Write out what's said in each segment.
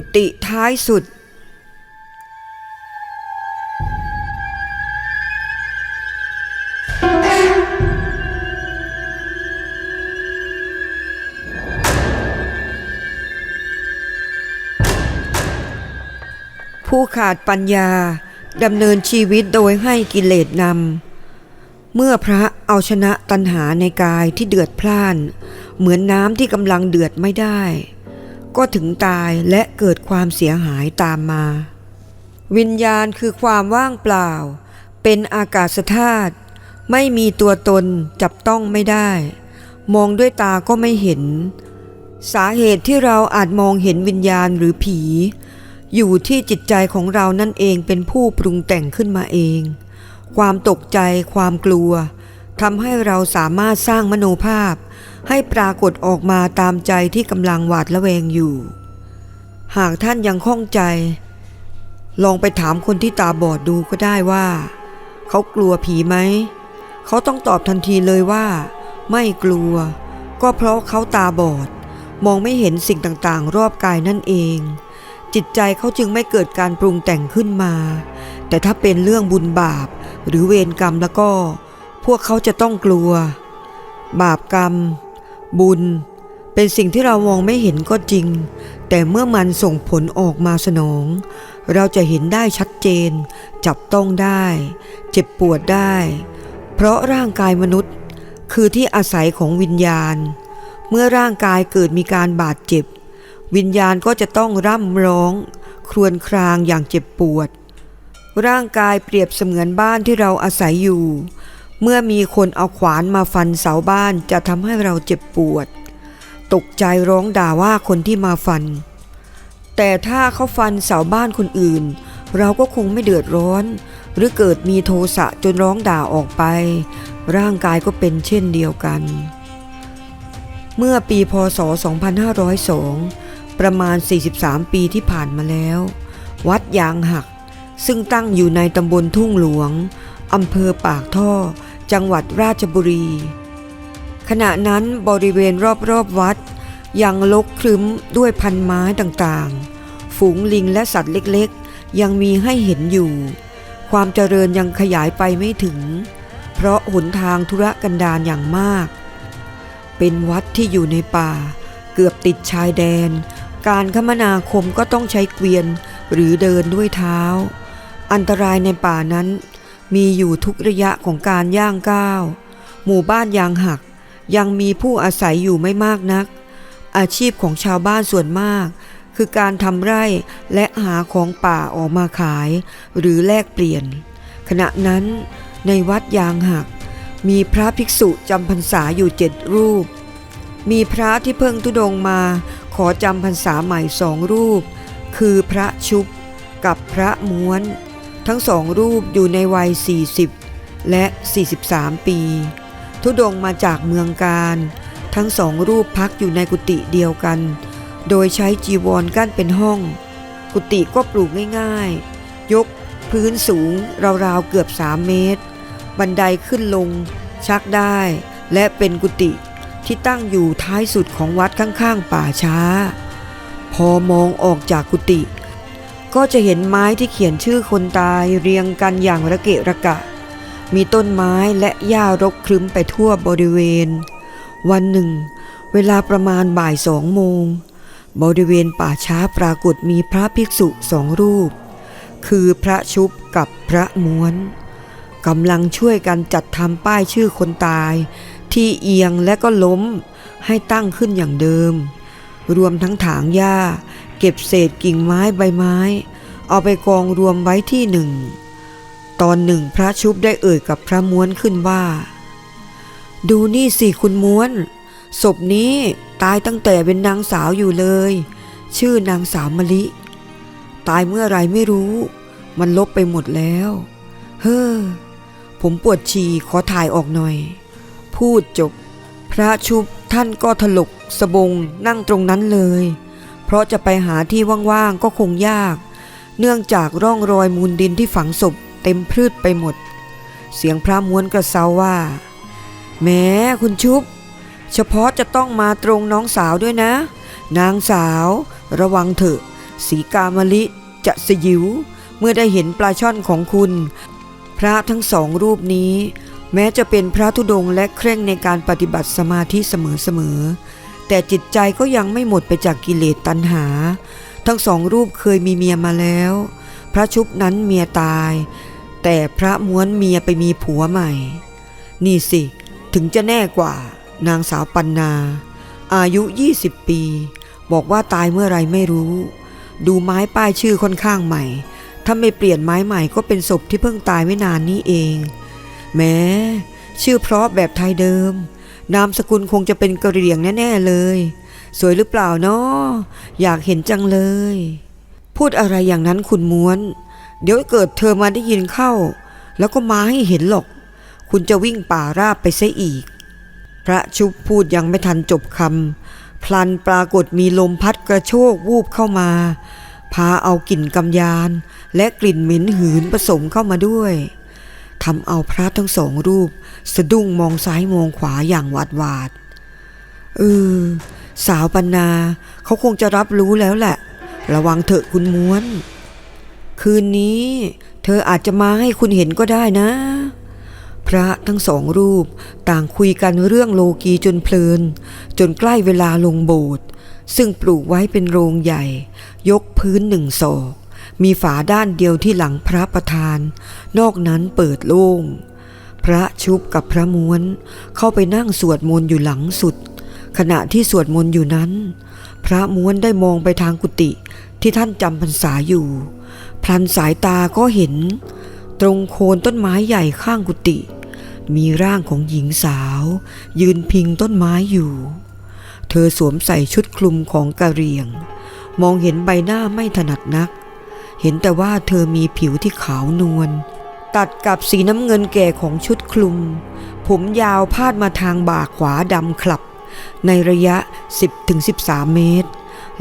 กุฏิท้ายสุด ผู้ขาดปัญญาดำเนินชีวิตโดยให้กิเลสนำ เมื่อพระเอาชนะตัณหาในกายที่เดือดพล่าน เหมือนน้ำที่กำลังเดือดไม่ได้ ก็ถึงตายและเกิดความเสียหายตามมา วิญญาณคือความว่างเปล่า เป็นอากาศธาตุไม่มีตัวตนจับต้องไม่ได้ มองด้วยตาก็ไม่เห็น สาเหตุที่เราอาจมองเห็นวิญญาณหรือผี อยู่ที่จิตใจของเรานั่นเองเป็นผู้ปรุงแต่งขึ้นมาเอง ความตกใจความกลัวทำให้เราสามารถสร้างมโนภาพ ให้ปรากฏออกมาตามใจที่กำลังหวาดระแวงอยู่ หากท่านยังข้องใจ ลองไปถามคนที่ตาบอดดูก็ได้ว่า เขากลัวผีไหม เขาต้องตอบทันทีเลยว่า ไม่กลัว ก็เพราะเขาตาบอด มองไม่เห็นสิ่งต่างๆ รอบกายนั่นเอง จิตใจเขาจึงไม่เกิดการปรุงแต่งขึ้นมา แต่ถ้าเป็นเรื่องบุญบาปหรือเวรกรรมแล้วก็ พวกเขาจะต้องกลัว บาปกรรม บุญเป็นสิ่งที่เรามองไม่เห็นก็จริง แต่เมื่อมันส่งผลออกมาสนอง เราจะเห็นได้ชัดเจน จับต้องได้ เจ็บปวดได้ เพราะร่างกายมนุษย์ คือที่อาศัยของวิญญาณ เมื่อร่างกายเกิดมีการบาดเจ็บ วิญญาณก็จะต้องร่ำร้อง ครวญครางอย่างเจ็บปวด ร่างกายเปรียบเสมือนบ้านที่เราอาศัยอยู่ เมื่อมีคนเอาขวานมาฟันเสาบ้านจะทำให้เราเจ็บปวด ตกใจร้องด่าว่าคนที่มาฟัน แต่ถ้าเขาฟันเสาบ้านคนอื่น เราก็คงไม่เดือดร้อน หรือเกิดมีโทสะจนร้องด่าออกไป ร่างกายก็เป็นเช่นเดียวกัน เมื่อปีพศ 2502 ประมาณ 43 ปีที่ผ่านมาแล้ว วัดยางหักซึ่งตั้งอยู่ในตำบลทุ่งหลวงอำเภอปากท่อ จังหวัดราชบุรี ขณะนั้นบริเวณรอบๆวัด ยังลกครึ้มด้วยพันไม้ต่างๆ ฝูงลิงและสัตว์เล็กๆ ยังมีให้เห็นอยู่ ความเจริญยังขยายไปไม่ถึง เพราะหนทางธุรกันดารอย่างมาก เป็นวัดที่อยู่ในป่า เกือบติดชายแดน การคมนาคมก็ต้องใช้เกวียนหรือเดินด้วยเท้า อันตรายในป่านั้น มีอยู่ทุกระยะของการย่างก้าว หมู่บ้านยางหัก ยังมีผู้อาศัยอยู่ไม่มากนัก อาชีพของชาวบ้านส่วนมาก คือการทำไร่และหาของป่าออกมาขาย หรือแลกเปลี่ยน ขณะนั้นในวัดยางหัก มีพระภิกษุจำพรรษาอยู่เจ็ดรูป มีพระที่เพิ่งทุดงมา ขอจำพรรษาใหม่สองรูป คือพระชุบกับพระม้วน ทั้งสองรูปอยู่ในวัย 40 และ 43 ปี ทุดงมาจากเมืองการ ทั้งสองรูปพักอยู่ในกุฏิเดียวกัน โดยใช้จีวรกั้นเป็นห้อง กุฏิก็ปลูกง่ายๆ ยกพื้นสูงราวๆเกือบ 3 เมตร บันไดขึ้นลง ชักได้ และเป็นกุฏิที่ตั้งอยู่ท้ายสุดของวัดข้างๆป่าช้า พอมองออกจากกุฏิ ก็จะเห็นไม้ที่เขียนชื่อคนตายเรียงกันอย่างระเกะระกะ มีต้นไม้และหญ้ารกครึ้มไปทั่วบริเวณ วันหนึ่ง เวลาประมาณบ่ายสองโมง บริเวณป่าช้าปรากฏมีพระภิกษุสองรูป คือพระชุบกับพระม้วนกำลังช่วยกันจัดทำป้ายชื่อคนตาย ที่เอียงและก็ล้มให้ตั้งขึ้นอย่างเดิม รวมทั้งถางหญ้า เก็บเศษกิ่งไม้ใบไม้ เอาไปกองรวมไว้ที่หนึ่ง ตอนหนึ่งพระชุบได้เอ่ยกับพระม้วนขึ้นว่า ดูนี่สิคุณม้วน ศพนี้ตายตั้งแต่เป็นนางสาวอยู่เลย ชื่อนางสาวมะลิ ตายเมื่อไรไม่รู้ มันลบไปหมดแล้ว เฮ้อ ผมปวดฉี่ขอถ่ายออกหน่อย พูดจบ พระชุบท่านก็ถลกสบงนั่งตรงนั้นเลย เพราะจะไปหาที่ว่างๆก็คงยาก เนื่องจากร่องรอยมูลดินที่ฝังศพเต็มพืชไปหมด เสียงพระม้วนกระเซาว่า แม้คุณชุบ เฉพาะจะต้องมาตรงน้องสาวด้วยนะ นางสาว ระวังเถอะสีกามลิจะสยิว เมื่อได้เห็นปลาช่อนของคุณ พระทั้งสองรูปนี้ แม้จะเป็นพระธุดงค์และเคร่งในการปฏิบัติสมาธิเสมอๆ แต่จิตใจก็ยังไม่หมดไปจากกิเลสตัณหา ทั้งสองรูปเคยมีเมียมาแล้ว พระชุบนั้นเมียตาย แต่พระม้วนเมียไปมีผัวใหม่ นี่สิ ถึงจะแน่กว่า นางสาวปันนา อายุ 20 ปี บอกว่าตายเมื่อไรไม่รู้ ดูไม้ป้ายชื่อค่อนข้างใหม่ ถ้าไม่เปลี่ยนไม้ใหม่ก็เป็นศพที่เพิ่งตายไม่นานนี้เองแม้ชื่อเพราะแบบไทยเดิม นามสกุลคงจะเป็นกะเหรี่ยงแน่ๆเลย สวยหรือเปล่าเนาะอยากเห็นจังเลย พูดอะไรอย่างนั้นคุณม้วน เดี๋ยวเกิดเธอมาได้ยินเข้า แล้วก็มาให้เห็นหรอก คุณจะวิ่งป่าราบไปซะอีก พระชุบพูดยังไม่ทันจบคำพลันปรากฏมีลมพัดกระโชกวูบเข้ามา พาเอากลิ่นกำยาน และกลิ่นเหม็นหืนผสมเข้ามาด้วย ทำเอาพระทั้งสองรูป สะดุ้งมองซ้ายมองขวาอย่างหวาดหวาดเออสาวปันนาเขาคงจะรับรู้แล้วแหละ ระวังเถอะคุณม้วน คืนนี้ เธออาจจะมาให้คุณเห็นก็ได้นะ พระทั้งสองรูปต่างคุยกันเรื่องโลกีจนเพลิน จนใกล้เวลาลงโบสถ์ซึ่งปลูกไว้เป็นโรงใหญ่ ยกพื้นหนึ่งศอก มีฝาด้านเดียวที่หลังพระประธาน นอกนั้นเปิดโล่ง พระชุบกับพระม้วน เข้าไปนั่งสวดมนต์อยู่หลังสุด ขณะที่สวดมนต์อยู่นั้น พระม้วนได้มองไปทางกุฏิที่ท่านจำพรรษาอยู่ พลันสายตาก็เห็น ตรงโคนต้นไม้ใหญ่ข้างกุฏิมีร่างของหญิงสาว ยืนพิงต้นไม้อยู่ เธอสวมใส่ชุดคลุมของกะเหรี่ยง มองเห็นใบหน้าไม่ถนัดนัก เห็นแต่ว่าเธอมีผิวที่ขาวนวล ตัดกับสีน้ำเงินแก่ของชุดคลุม ผมยาวพาดมาทางบ่าขวาดำคลับ ในระยะ 10-13 เมตร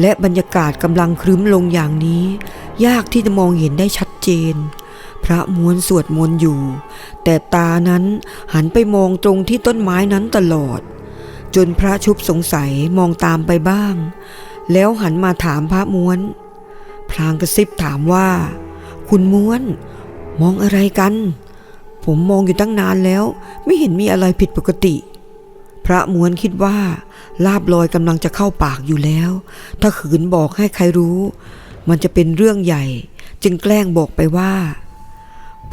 และบรรยากาศกำลังครึ้มลงอย่างนี้ ยากที่จะมองเห็นได้ชัดเจน พระม้วนสวดมนต์อยู่ แต่ตานั้นหันไปมองตรงที่ต้นไม้นั้นตลอด จนพระชุบสงสัยมองตามไปบ้าง แล้วหันมาถามพระม้วน พลางกระซิบถามว่า คุณม้วน มองอะไรกัน ผมมองอยู่ตั้งนานแล้ว ไม่เห็นมีอะไรผิดปกติ พระม้วนคิดว่าลาบลอยกำลังจะเข้าปากอยู่แล้ว ถ้าขืนบอกให้ใครรู้ มันจะเป็นเรื่องใหญ่ จึงแกล้งบอกไปว่า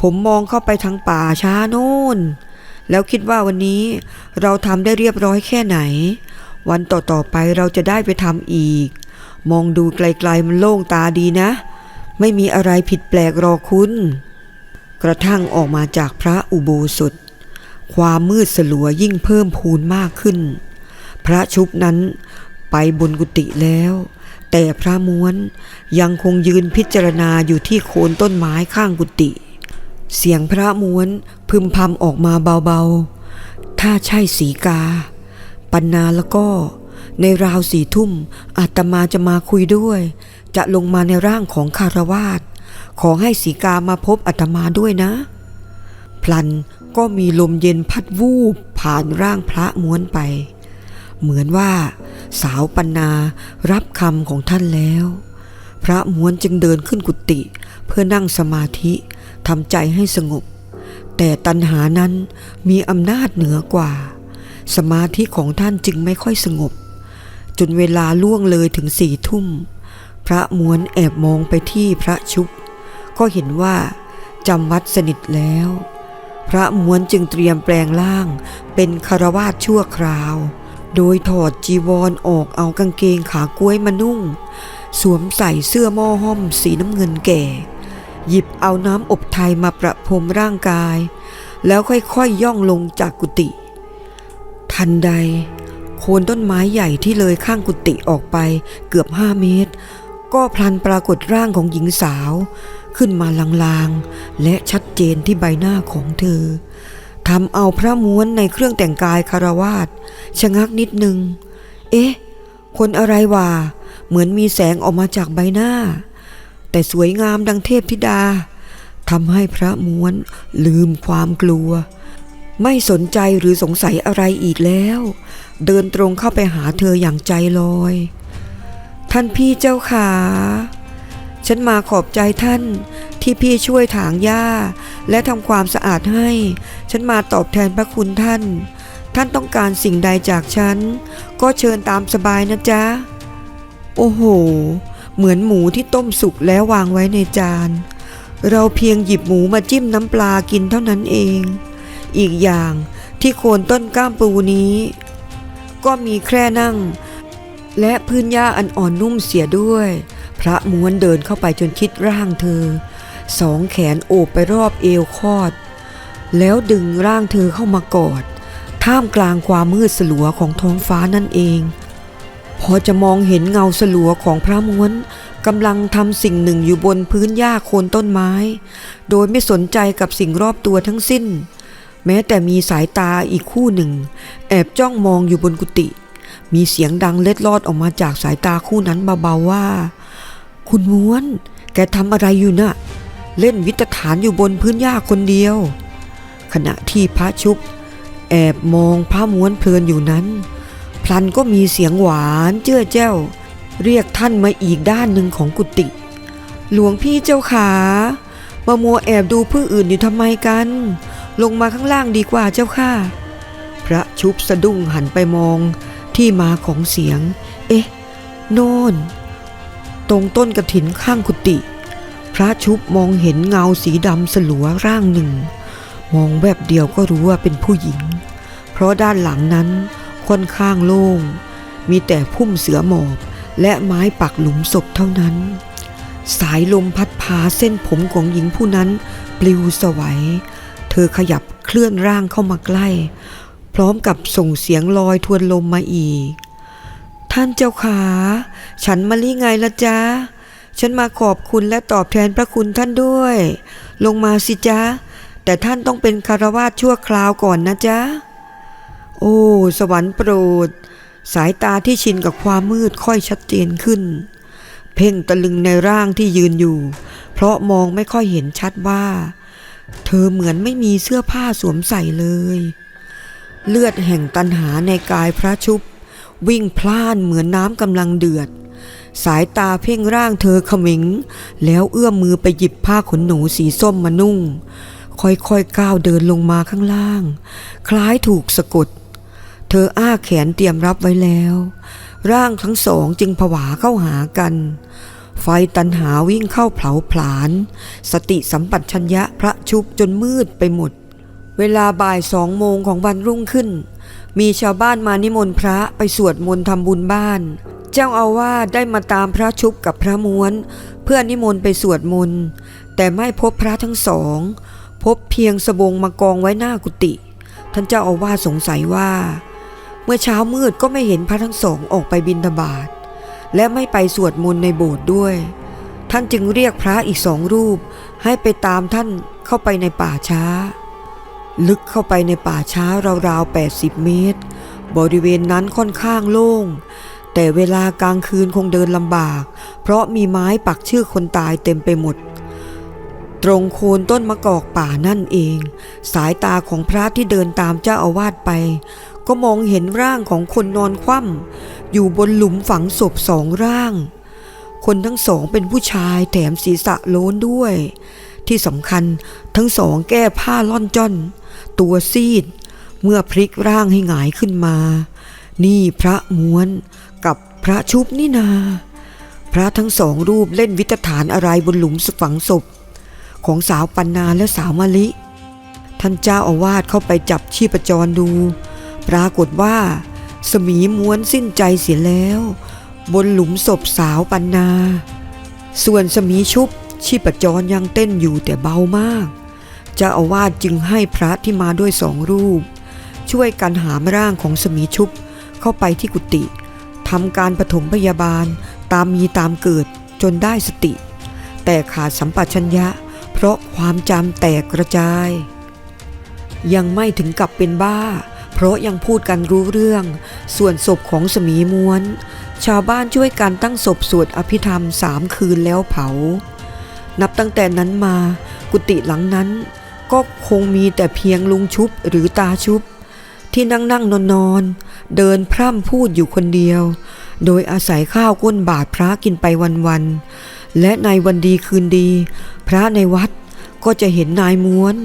ผมมองเข้าไปทางป่าช้าโน่น แล้วคิดว่าวันนี้เราทำได้เรียบร้อยแค่ไหน วันต่อๆไปเราจะได้ไปทำอีก มองดูไกลๆมันโล่งตาดีนะ ไม่มีอะไรผิดแปลกรอคุณ กระทั่งออกมาจากพระอุโบสถ ความมืดสลัวยิ่งเพิ่มพูนมากขึ้น พระชุบนั้นไปบนกุฏิแล้ว แต่พระม้วนยังคงยืนพิจารณาอยู่ที่โคนต้นไม้ข้างกุฏิเสียงพระม้วนพึมพำออกมาเบาๆ ถ้าใช่สีกา ปันนาแล้วก็ ในราวสี่ทุ่มอาตมาจะมาคุยด้วย จะลงมาในร่างของคารวาสขอให้สีกามาพบอาตมาด้วยนะ พลันก็มีลมเย็นพัดวูบผ่านร่างพระม้วนไป เหมือนว่า สาวปันนารับคำของท่านแล้ว พระม้วนจึงเดินขึ้นกุฏิเพื่อนั่งสมาธิทำใจให้สงบ แต่ตัณหานั้นมีอำนาจเหนือกว่า สมาธิของท่านจึงไม่ค่อยสงบ จนเวลาล่วงเลยถึงสี่ทุ่ม พระม้วนแอบมองไปที่พระชุบ ก็เห็นว่าจำวัดสนิทแล้ว พระม้วนจึงเตรียมแปลงร่างเป็นคารวาสชั่วคราว โดยถอดจีวรออกเอากางเกงขากล้วยมานุ่ง สวมใส่เสื้อหม้อห้อมสีน้ำเงินแก่ หยิบเอาน้ำอบไทยมาประพรมร่างกาย แล้วค่อยๆย่องลงจากกุฏิทันใด โคนต้นไม้ใหญ่ที่เลยข้างกุฏิออกไปเกือบห้าเมตร ก็พลันปรากฏร่างของหญิงสาว ขึ้นมาลางๆ และชัดเจนที่ใบหน้าของเธอทำเอาพระม้วนในเครื่องแต่งกายคารวาสชะงักนิดนึง เอ๊ะ คนอะไรวะเหมือนมีแสงออกมาจากใบหน้า แต่สวยงามดังเทพธิดาทำให้พระม้วนลืมความกลัว ไม่สนใจหรือสงสัยอะไรอีกแล้ว เดินตรงเข้าไปหาเธออย่างใจลอย ท่านพี่เจ้าขา ฉันมาขอบใจท่านที่พี่ช่วยถางหญ้า และทำความสะอาดให้ ฉันมาตอบแทนพระคุณท่าน ท่านต้องการสิ่งใดจากฉัน ก็เชิญตามสบายนะจ๊ะ โอ้โห เหมือนหมูที่ต้มสุกแล้ววางไว้ในจาน เราเพียงหยิบหมูมาจิ้มน้ำปลากินเท่านั้นเอง อีกอย่างที่โคนต้นก้ามปูนี้ ก็มีแคร่นั่ง และพื้นหญ้าอันอ่อนนุ่มเสียด้วย พระม้วนเดินเข้าไปจนคิดร่างเธอ สองแขนโอบไปรอบเอวคอด แล้วดึงร่างเธอเข้ามากอด ท่ามกลางความมืดสลัวของท้องฟ้านั่นเอง พอจะมองเห็นเงาสลัวของพระม้วนกำลังทำสิ่งหนึ่งอยู่บนพื้นหญ้าโคนต้นไม้ โดยไม่สนใจกับสิ่งรอบตัวทั้งสิ้น แม้แต่มีสายตาอีกคู่หนึ่ง แอบจ้องมองอยู่บนกุฏิมีเสียงดังเล็ดลอดออกมาจากสายตาคู่นั้นเบาๆว่า คุณม้วน แกทำอะไรอยู่น่ะ เล่นวิตฐานอยู่บนพื้นหญ้าคนเดียว ขณะที่พระชุบ แอบมองพระม้วนเพลินอยู่นั้น พลันก็มีเสียงหวานเจ้อเจ้า เรียกท่านมาอีกด้านหนึ่งของกุฏิหลวงพี่เจ้าขามามัวแอบดูผู้อื่นอยู่ทำไมกัน ลงมาข้างล่างดีกว่าเจ้าค่ะ พระชุบสะดุ้งหันไปมองที่มาของเสียง เอ๊ะ โน่น ตรงต้นกระถินข้างกุฏิพระชุบมองเห็นเงาสีดำสลัวร่างหนึ่ง มองแบบเดียวก็รู้ว่าเป็นผู้หญิง เพราะด้านหลังนั้นค่อนข้างโล่ง มีแต่พุ่มเสือหมอบและไม้ปักหลุมศพเท่านั้น สายลมพัดพาเส้นผมของหญิงผู้นั้น ปลิวสวัย เธอขยับเคลื่อนร่างเข้ามาใกล้ พร้อมกับส่งเสียงลอยทวนลมมาอีก ท่านเจ้าขา ฉันมาลี่ไงละจ๊ะ ฉันมาขอบคุณและตอบแทนพระคุณท่านด้วย ลงมาสิจ๊ะ แต่ท่านต้องเป็นคารวาสชั่วคราวก่อนนะจ๊ะ โอ้ สวรรค์โปรด สายตาที่ชินกับความมืดค่อยชัดเจนขึ้น เพ่งตะลึงในร่างที่ยืนอยู่ เพราะมองไม่ค่อยเห็นชัดว่า เธอเหมือนไม่มีเสื้อผ้าสวมใส่เลย เลือดแห่งตันหาในกายพระชุบ วิ่งพล่านเหมือนน้ำกำลังเดือด สายตาเพ่งร่างเธอเขมิง แล้วเอื้อมมือไปหยิบผ้าขนหนูสีส้มมานุ่ง ค่อยๆก้าวเดินลงมาข้างล่าง คล้ายถูกสะกด เธออ้าแขนเตรียมรับไว้แล้ว ร่างทั้งสองจึงผวาเข้าหากัน ไฟตันหาวิ่งเข้าเผาผลาญ สติสัมปชัญญะพระชุบจนมืดไปหมด เวลาบ่ายสองโมงของวันรุ่งขึ้น มีชาวบ้านมานิมนต์พระไปสวดมนต์ทำบุญบ้าน เจ้าอาวาสได้มาตามพระชุบกับพระม้วน เพื่อนิมนต์ไปสวดมนต์ แต่ไม่พบพระทั้งสอง พบเพียงสบงมากองไว้หน้ากุฏิท่านเจ้าอาวาสสงสัยว่า เมื่อเช้ามืดก็ไม่เห็นพระทั้งสองออกไปบิณฑบาต และไม่ไปสวดมนต์ในโบสถ์ด้วย ท่านจึงเรียกพระอีกสองรูป ให้ไปตามท่านเข้าไปในป่าช้า ลึกเข้าไปในป่าช้าราวๆ 80 เมตร บริเวณนั้นค่อนข้างโล่ง แต่เวลากลางคืนคงเดินลำบาก เพราะมีไม้ปักชื่อคนตายเต็มไปหมด ตรงโคนต้นมะกอกป่านั่นเอง สายตาของพระที่เดินตามเจ้าอาวาสไป ก็มองเห็นร่างของคนนอนคว่ำอยู่บนหลุมฝังศพสองร่าง คนทั้งสองเป็นผู้ชายแถมศีรษะโล้นด้วย ที่สำคัญทั้งสองแก้ผ้าล่อนจ้อน ตัวซีด เมื่อพลิกร่างให้หงายขึ้นมา นี่พระม้วนกับพระชุบนี่นา พระทั้งสองรูปเล่นวิตฐานอะไรบนหลุมฝังศพ ของสาวปันนาและสาวมะลิ ท่านเจ้าอาวาสเข้าไปจับชีพจรดู ปรากฏว่า สมีม้วนสิ้นใจเสียแล้ว บนหลุมศพสาวปันนา ส่วนสมีชุบชีพจรยังเต้นอยู่แต่เบามากเจ้าอาวาสจึงให้พระที่มาด้วยสองรูป ช่วยกันหามร่างของสมีชุบเข้าไปที่กุฏิทำการปฐมพยาบาลตามมีตามเกิดจนได้สติ แต่ขาดสัมปชัญญะ เพราะความจำแตกกระจาย ยังไม่ถึงกับเป็นบ้า เพราะยังพูดกันรู้เรื่อง ส่วนศพของสมีม้วน ชาวบ้านช่วยกันตั้งศพสวดอภิธรรมสามคืนแล้วเผา นับตั้งแต่นั้นมา กุฏิหลังนั้น ก็คงมีแต่เพียงลุงชุบหรือตาชุบ ที่นั่งนั่งนอนนอนเดินพร่ำพูดอยู่คนเดียว โดยอาศัยข้าวก้นบาทพระกินไปวันๆและในวันดีคืนดี พระในวัดก็จะเห็นนายม้วน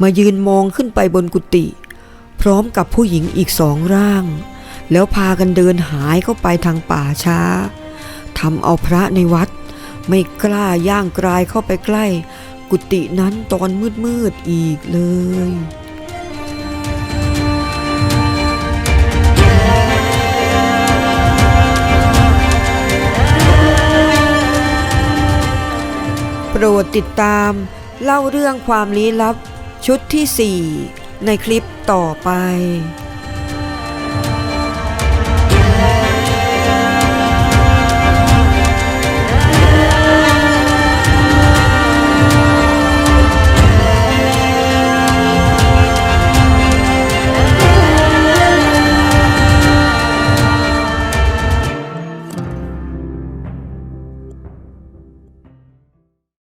มายืนมองขึ้นไปบนกุฏิ พร้อมกับผู้หญิงอีกสองร่าง แล้วพากันเดินหายเข้าไปทางป่าช้าทำเอาพระในวัด ไม่กล้าย่างกรายเข้าไปใกล้ กุฏินั้นตอนมืดๆอีกเลยโปรดติดตามเล่าเรื่องความลี้ลับชุดที่4 ในคลิปต่อไป